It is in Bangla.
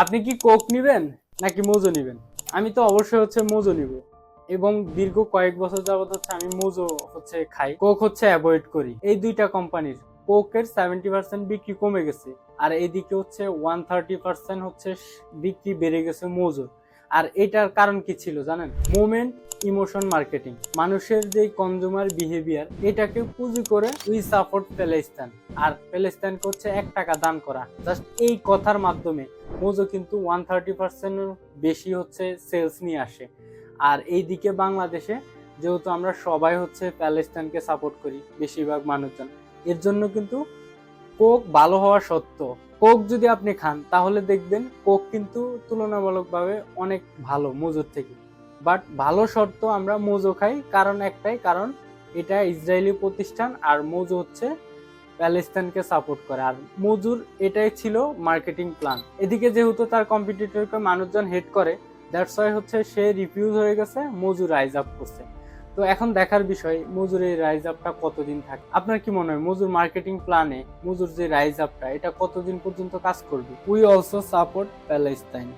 আপনি কি কোক নিবেন নাকি মোজো নিবেন? আমি তো অবশ্যই হচ্ছে মোজো নিব। এবং দীর্ঘ কয়েক বছর যাবত হচ্ছে আমি মোজো হচ্ছে খাই। কোক হচ্ছে অ্যাভয়েড করি। এই দুইটা কোম্পানির কোকের সেভেন্টি পার্সেন্ট বিক্রি কমে গেছে। আর এদিকে হচ্ছে ওয়ান থার্টি পার্সেন্ট হচ্ছে বিক্রি বেড়ে গেছে মোজো আর এটার কারণ কি ছিল জানেন? মোমেন্ট ইমোশন মার্কেটিং মানুষের যে কনজুমার বিহেভিয়ার এটাকে পুঁজি করে উই সাপোর্ট প্যালেস্তান আর প্যালেস্তানকে হচ্ছে এক টাকা দান করা। জাস্ট এই কথার মাধ্যমে মোজো কিন্তু ওয়ান থার্টি পার্সেন্টের বেশি হচ্ছে সেলস নিয়ে আসে। আর এই দিকে বাংলাদেশে যেহেতু আমরা সবাই হচ্ছে প্যালেস্তানকে সাপোর্ট করি বেশিরভাগ মানুষজন, এর জন্য কিন্তু কোক ভালো হওয়া সত্ত্বেও কোক যদি আপনি খান, তাহলে দেখবেন কোক কিন্তু তুলনামূলকভাবে অনেক ভালো মজুর থেকে। বাট ভালো শর্ত আমরা মোজো খাই, কারণ একটাই, কারণ এটা ইসরায়েলি প্রতিষ্ঠান আর মোজো হচ্ছে প্যালেস্তানকে সাপোর্ট করে। আর মজুর এটাই ছিল মার্কেটিং প্ল্যান। এদিকে যেহেতু তার কম্পিটিটরকে মানুষজন হেড করে দ্যাটস হচ্ছে সে রিফিউজ হয়ে গেছে মজুর রাইজ আপ করছে। তো এখন দেখার বিষয় মজুরের রাইজ আপটা কতদিন থাকে? আপনার কি মনে হয়, মজুর মার্কেটিং প্ল্যানে মজুর যে রাইজ আপটা এটা কতদিন পর্যন্ত কাজ করবে? We also support Palestine